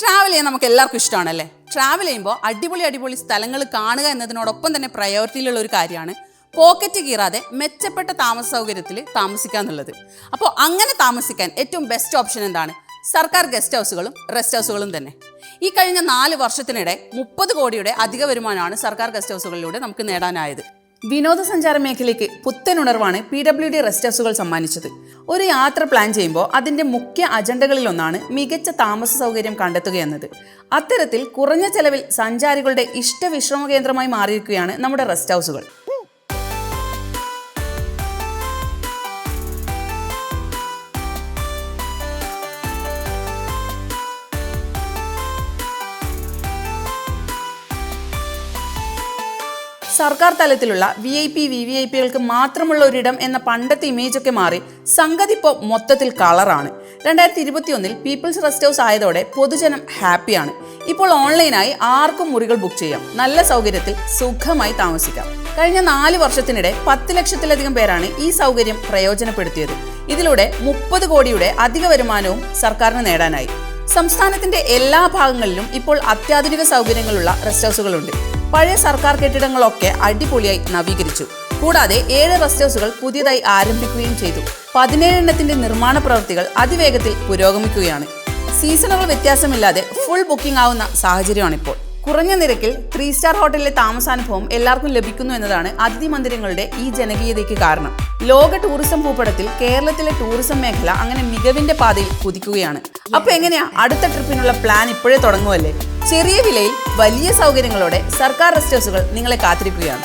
Travel ചെയ്യാൻ നമുക്ക് എല്ലാവർക്കും ഇഷ്ടമാണല്ലേ? ട്രാവൽ ചെയ്യുമ്പോൾ അടിപൊളി അടിപൊളി സ്ഥലങ്ങൾ കാണുക എന്നതിനോടൊപ്പം തന്നെ പ്രയോറിറ്റിയിലുള്ള ഒരു കാര്യമാണ് പോക്കറ്റ് കീറാതെ മെച്ചപ്പെട്ട താമസ സൗകര്യത്തിൽ താമസിക്കുക എന്നുള്ളത്. അപ്പോൾ അങ്ങനെ താമസിക്കാൻ ഏറ്റവും ബെസ്റ്റ് ഓപ്ഷൻ എന്താണ്? സർക്കാർ ഗസ്റ്റ് ഹൗസുകളും റെസ്റ്റ് ഹൗസുകളും തന്നെ. ഈ കഴിഞ്ഞ നാല് വർഷത്തിനിടെ മുപ്പത് കോടിയുടെ അധിക വരുമാനമാണ് സർക്കാർ ഗസ്റ്റ് ഹൗസുകളിലൂടെ നമുക്ക് നേടാനായത്. വിനോദസഞ്ചാര മേഖലയ്ക്ക് പുത്തൻ ഉണർവാണ് പി ഡബ്ല്യു ഡി റെസ്റ്റ് ഹൗസുകൾ സമ്മാനിച്ചത്. ഒരു യാത്ര പ്ലാൻ ചെയ്യുമ്പോൾ അതിന്റെ മുഖ്യ അജണ്ടകളിലൊന്നാണ് മികച്ച താമസ സൗകര്യം കണ്ടെത്തുക എന്നത് അത്തരത്തിൽ കുറഞ്ഞ ചെലവിൽ സഞ്ചാരികളുടെ ഇഷ്ട വിശ്രമ കേന്ദ്രമായി മാറിയിരിക്കുകയാണ് നമ്മുടെ റെസ്റ്റ് ഹൗസുകൾ സർക്കാർ തലത്തിലുള്ള V I P V V I പികൾക്ക് മാത്രമുള്ള ഒരിടം എന്ന പണ്ടത്തെ ഇമേജ് ഒക്കെ മാറി സംഗതി ഇപ്പോൾ മൊത്തത്തിൽ കളറാണ് രണ്ടായിരത്തി ഇരുപത്തിയൊന്നിൽ പീപ്പിൾസ് റെസ്റ്റ് ഹൗസ് ആയതോടെ പൊതുജനം ഹാപ്പിയാണ് ഇപ്പോൾ ഓൺലൈനായി ആർക്കും മുറികൾ ബുക്ക് ചെയ്യാം. നല്ല സൗകര്യത്തിൽ സുഖമായി താമസിക്കാം. കഴിഞ്ഞ നാല് വർഷത്തിനിടെ പത്ത് ലക്ഷത്തിലധികം പേരാണ് ഈ സൗകര്യം പ്രയോജനപ്പെടുത്തിയത്. ഇതിലൂടെ മുപ്പത് കോടിയുടെ അധിക വരുമാനവും സർക്കാരിന് നേടാനായി. സംസ്ഥാനത്തിന്റെ എല്ലാ ഭാഗങ്ങളിലും ഇപ്പോൾ അത്യാധുനിക സൗകര്യങ്ങളുള്ള റെസ്റ്റ് ഹൗസുകളുണ്ട് പഴയ സർക്കാർ കെട്ടിടങ്ങളൊക്കെ അടിപൊളിയായി നവീകരിച്ചു. കൂടാതെ ഏഴ് റെസ്റ്റ് ഹൗസുകൾ പുതിയതായി ആരംഭിക്കുകയും ചെയ്തു. പതിനേഴെണ്ണത്തിന്റെ നിർമ്മാണ പ്രവൃത്തികൾ അതിവേഗത്തിൽ പുരോഗമിക്കുകയാണ്. സീസണുകൾ വ്യത്യാസമില്ലാതെ ഫുൾ ബുക്കിംഗ് ആവുന്ന സാഹചര്യമാണിപ്പോൾ. കുറഞ്ഞ നിരക്കിൽ ത്രീ സ്റ്റാർ ഹോട്ടലിലെ താമസാനുഭവം എല്ലാവർക്കും ലഭിക്കുന്നു എന്നതാണ് അതിഥി മന്ദിരങ്ങളുടെ ഈ ജനകീയതയ്ക്ക് കാരണം. ലോക ടൂറിസം ഭൂപടത്തിൽ കേരളത്തിലെ ടൂറിസം മേഖല അങ്ങനെ മികവിന്റെ പാതയിൽ കുതിക്കുകയാണ്. അപ്പൊ എങ്ങനെയാ? അടുത്ത ട്രിപ്പിനുള്ള പ്ലാൻ ഇപ്പോഴേ തുടങ്ങുമല്ലേ ചെറിയ വിലയിൽ വലിയ സൗകര്യങ്ങളോടെ സർക്കാർ റെസ്റ്റ് ഹൗസുകൾ നിങ്ങളെ കാത്തിരിക്കുകയാണ്.